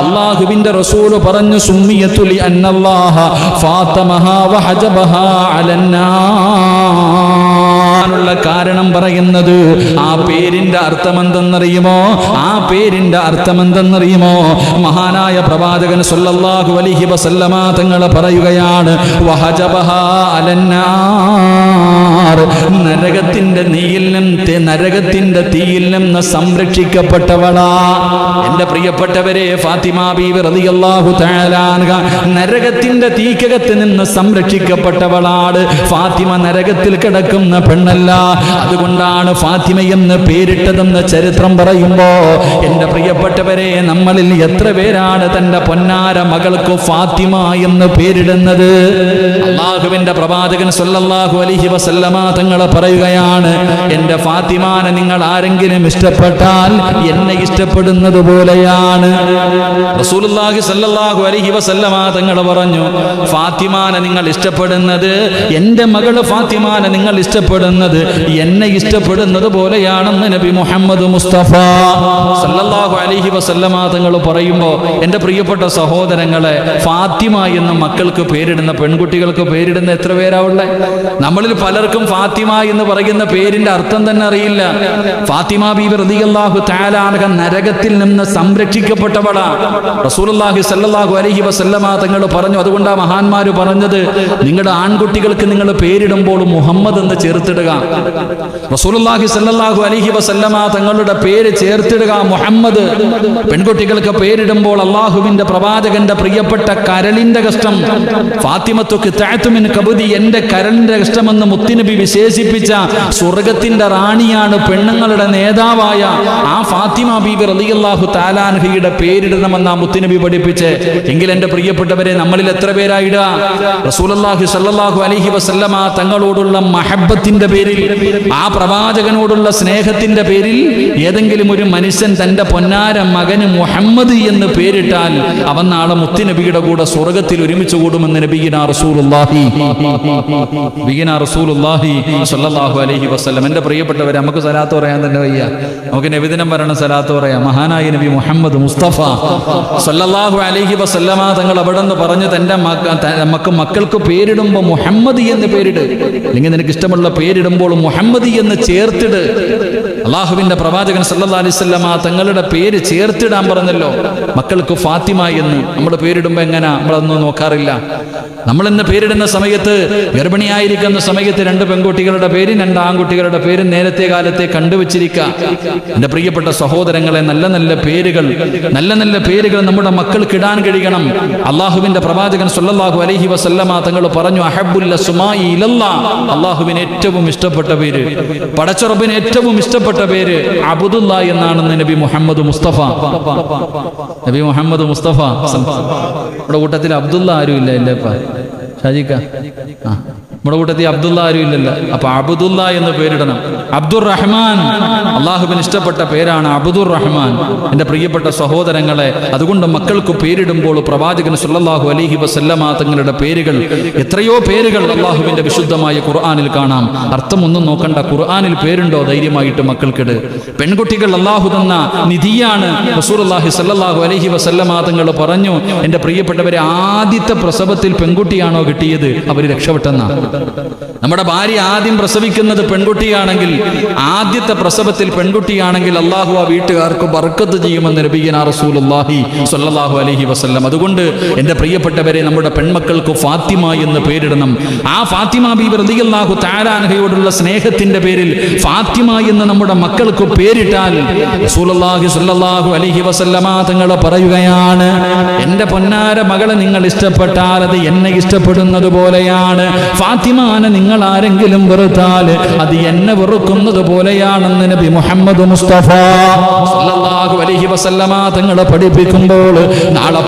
അള്ളാഹുവിന്റെ റസൂൽ പറഞ്ഞു സുമ്മിയത്തുലി അന്നല്ലാഹ ഫാത്തമഹ കാരണം പറയുന്നത് ആ പേരിന്റെ അർത്ഥം എന്തെന്നറിയുമോ ആ പേരിന്റെ അർത്ഥം എന്തെന്നറിയുമോ മഹാനായ പ്രവാചകൻ സല്ലല്ലാഹു അലൈഹി വസല്ലമ തങ്ങൾ പറയുകയാണ് വഹജബഹ അലന്നാർ നരകത്തിന്റെ നീയിൽ നരകത്തിന്റെ തീയിൽ സംരക്ഷിക്കപ്പെട്ടവളാ. എന്റെ പ്രിയപ്പെട്ടവരെ ഫാത്തിമ ബീവി നരകത്തിന്റെ തീക്കകത്ത് നിന്ന് സംരക്ഷിക്കപ്പെട്ടവളാണ്. ഫാത്തിമ നരകത്തിൽ കിടക്കുന്ന പെണ്ണല്ല. അതുകൊണ്ടാണ് ഫാത്തിമ എന്ന് പേരിട്ടതെന്ന് ചരിത്രം പറയുമ്പോ എന്റെ പ്രിയപ്പെട്ടവരെ നമ്മളിൽ എത്ര പേരാണ് തന്റെ പൊന്നാര മകൾക്ക് ഫാത്തിമ എന്ന് പേരിടുന്നത്? അള്ളാഹുവിന്റെ പ്രവാചകൻ സല്ലല്ലാഹു അലൈഹി വസല്ലമ തങ്ങൾ പറയുകയാണ് എന്റെ ഫാത്തിമാനെ നിങ്ങൾ ആരെങ്കിലും ഇഷ്ടപ്പെട്ടാൽ എന്നെ ഇഷ്ടപ്പെടുന്നത് പോലെയാണ്. റസൂലുള്ളാഹി സല്ലല്ലാഹു അലൈഹി വസല്ലമ തങ്ങൾ പറഞ്ഞു ഫാത്തിമാനെ നിങ്ങൾ ഇഷ്ടപ്പെടുന്നത് എന്റെ മകൾ ഫാത്തിമാനെ നിങ്ങൾ ഇഷ്ടപ്പെടുന്നത് എന്നെ ഇഷ്ടപ്പെടുന്നത് പോലെയാണെന്ന് നബി മുഹമ്മദ് മുസ്തഫ. സല്ലല്ലാഹു അലൈഹി വസല്ലമ തങ്ങൾ പറയുമ്പോൾ എന്റെ പ്രിയപ്പെട്ട സഹോദരങ്ങളെ ഫാത്തിമ എന്ന മക്കൾക്ക് പേരിടുന്ന പെൺകുട്ടികൾക്ക് പേരിടുന്ന എത്ര പേരാ ഉള്ളത് നമ്മളിൽ പലർക്കും ഫാത്തിമ എന്ന് പറയുന്ന പേരിന്റെ അർത്ഥം തന്നെ അറിയില്ല. ഫാത്തിമ ബീബി റളിയല്ലാഹു തആല നരകത്തിൽ നിന്ന് സംരക്ഷിക്കപ്പെട്ടവളാ. റസൂലുള്ളാഹി സല്ലല്ലാഹു അലൈഹി വസല്ലമ തങ്ങൾ പറഞ്ഞു. അതുകൊണ്ടാ മഹാന്മാര് പറഞ്ഞത് നിങ്ങളുടെ ആൺകുട്ടികൾക്ക് നിങ്ങൾ പേരിടുമ്പോൾ മുഹമ്മദ് എന്ന് ചേർത്തിടുക. റസൂലുള്ളാഹി സല്ലാഹു അലഹി വസല്ലമ തങ്ങളുടെ പേര് ചേർത്തിടുക മുഹമ്മദ്. പെൺകുട്ടികൾക്ക് പേരിടുമ്പോൾ അള്ളാഹുവിന്റെ പ്രവാചകന്റെ പ്രിയപ്പെട്ട കരളിന്റെ കഷ്ടം ഫാത്തിമത്തൊക്കെ താഴ്ത്തുമിൻ കബുദി എന്റെ കരളിന്റെ കഷ്ടമെന്ന് മുത്തിനബി വിശേഷിപ്പിച്ച സ്വർഗത്തിന്റെ റാണിയാണ് പെണ്ണുങ്ങളുടെ നേതാവായ ആ ഫാത്തിമ ബീബി റളിയല്ലാഹു താലാൻഹയുടെ പേരിടണമെന്ന് ആ മുത്തുനബി പഠിപ്പിച്ച് എങ്കിൽ എന്റെ പ്രിയപ്പെട്ടവരെ നമ്മളിൽ എത്ര പേരായിടുക റസൂലുള്ളാഹി സ്വല്ലല്ലാഹു അലൈഹി വസല്ലമ തങ്ങളോടുള്ള മഹബത്തിന്റെ പേരിൽ ആ പ്രവാചകനോടുള്ള സ്നേഹത്തിന്റെ പേരിൽ ഏതെങ്കിലും ഒരു മനുഷ്യൻ തന്റെ പൊന്നാര മകന് മുഹമ്മദ് എന്ന് പേരിട്ടാൽ അവൻ നാളെ മുത്തുനബിയുടെ കൂടെ സ്വർഗത്തിൽ ഒരുമിച്ച് കൂടുമെന്ന് നബിഗിനാ റസൂലുള്ളാഹി. നബിഗിന റസൂലുള്ളാഹി സല്ലാഹു അലൈഹി വസല്ലം. എന്റെ പ്രിയപ്പെട്ടവരെ നമുക്ക് സലാത്ത് പറയാൻ തന്നെ വയ്യ. നമുക്ക് നബിദിനം പറയണം സലാത്ത് പറയാം. മഹാനായ നബി മുഹമ്മദ് മുസ്തഫ സല്ലല്ലാഹു അലഹി വസ്ലമ തങ്ങൾ അവിടെ നിന്ന് പറഞ്ഞ് തന്റെ മക്ക നമുക്ക് മക്കൾക്ക് പേരിടുമ്പോൾ മുഹമ്മദ് എന്ന് പേരിട്. അല്ലെങ്കിൽ നിനക്ക് ഇഷ്ടമുള്ള പേരിടുമ്പോൾ മുഹമ്മദ് എന്ന് ചേർത്തിട്. അള്ളാഹുവിന്റെ പ്രവാചകൻ സല്ലാ അലൈഹി വസല്ലമ തങ്ങളുടെ പേര് ചേർത്തിടാൻ പറഞ്ഞല്ലോ. മക്കൾക്ക് ഫാത്തിമ എന്ന്. നമ്മൾ പേരിടുമ്പോൾ എങ്ങനാ? നമ്മളതൊന്നും നോക്കാറില്ല. നമ്മൾ ഇന്ന് പേരിടുന്ന സമയത്ത് ഗർഭിണിയായിരിക്കുന്ന സമയത്ത് രണ്ട് പെൺകുട്ടികളുടെ പേരും രണ്ട് ആൺകുട്ടികളുടെ പേരും നേരത്തെ കാലത്തെ കണ്ടുവച്ചിരിക്കുക. എന്റെ പ്രിയപ്പെട്ട സഹോദരങ്ങളെ നല്ല നല്ല പേരുകൾ നല്ല നല്ല പേരുകൾ നമ്മുടെ മക്കൾക്ക് ഇടാൻ കഴിയണം. അള്ളാഹുവിന്റെ പ്രവാചകൻ സല്ലല്ലാഹു അലഹി വസല്ലമ തങ്ങൾ പറഞ്ഞു അഹബുല്ല സുമായി അള്ളാഹുവിന് ഏറ്റവും ഇഷ്ടപ്പെട്ട പേര്. പടച്ചുറപ്പിന് ഏറ്റവും ഇഷ്ടപ്പെട്ട പേര് അബുദുല്ല എന്നാണ് നബി മുഹമ്മദ് മുസ്തഫ. നബി മുഹമ്മദ് മുസ്തഫ. നമ്മുടെ കൂട്ടത്തിൽ അബ്ദുള്ള ആരും ഇല്ല ഇല്ലപ്പ ഷാജിക്ക. നമ്മുടെ കൂട്ടത്തിൽ അബ്ദുള്ള ആരും ഇല്ലല്ലോ. അപ്പൊ അബുദുല്ല എന്ന് പേരിടണം. അബ്ദുർ റഹ്മാൻ അള്ളാഹുബിന് ഇഷ്ടപ്പെട്ട പേരാണ് അബ്ദുർ റഹ്മാൻ എന്റെ പ്രിയപ്പെട്ട സഹോദരങ്ങളെ അതുകൊണ്ട് മക്കൾക്ക് പേരിടുമ്പോൾ പ്രവാചകൻ സുല്ലാഹു അലൈഹി വസല്ലമ തങ്ങളുടെ പേരുകൾ എത്രയോ പേരുകൾ അള്ളാഹുബിന്റെ വിശുദ്ധമായ ഖുർആാനിൽ കാണാം. അർത്ഥമൊന്നും നോക്കണ്ട ഖുർആാനിൽ പേരുണ്ടോ? ധൈര്യമായിട്ട് മക്കൾക്കിട്. പെൺകുട്ടികൾ അള്ളാഹു തന്ന നിധിയാണ് സല്ലല്ലാഹു അലൈഹി വസല്ലമ തങ്ങൾ പറഞ്ഞു എന്റെ പ്രിയപ്പെട്ടവരെ ആദ്യത്തെ പ്രസവത്തിൽ പെൺകുട്ടിയാണോ കിട്ടിയത്? അവർ രക്ഷപ്പെട്ടെന്ന നമ്മുടെ ഭാര്യ ആദ്യം പ്രസവിക്കുന്നത് പെൺകുട്ടിയാണെങ്കിൽ ആദ്യത്തെ പ്രസവത്തിൽ പെൺകുട്ടിയാണെങ്കിൽ അള്ളാഹു ആ വീട്ടുകാർക്ക് ബർക്കത്ത് ചെയ്യുമെന്ന് റസൂലുള്ളാഹി സ്വല്ലല്ലാഹു അലൈഹി വസല്ലം. അതുകൊണ്ട് എന്റെ പ്രിയപ്പെട്ടവരെ നമ്മുടെ പെൺമക്കൾക്ക് ഫാത്തിമ എന്ന് പേരിടണം. ആ ഫാത്തിമ ബീബി റളിയല്ലാഹു താരാൻഹയോടുള്ള സ്നേഹത്തിന്റെ പേരിൽ ഫാത്തിമ എന്ന് നമ്മുടെ മക്കൾക്ക് പേരിട്ടാൽ റസൂലുള്ളാഹി സ്വല്ലല്ലാഹു അലൈഹി വസല്ലമ തങ്ങൾ പറയുകയാണ് എന്റെ പൊന്നാര മകളെ നിങ്ങൾ ഇഷ്ടപ്പെട്ടാൽ അത് എന്നെ ഇഷ്ടപ്പെടുന്നത് പോലെയാണ്. ഫാത്തിമാനെ നിങ്ങൾ ആരെങ്കിലും വെറുത്താൽ അത് എന്നെ വെറുക്കുന്നത് പോലെയാണെന്ന് നബി മുഹമ്മദ് മുസ്തഫ. അലൈഹി വസല്ലമ തങ്ങളെ പഠിപ്പിക്കുമ്പോൾ നാളെ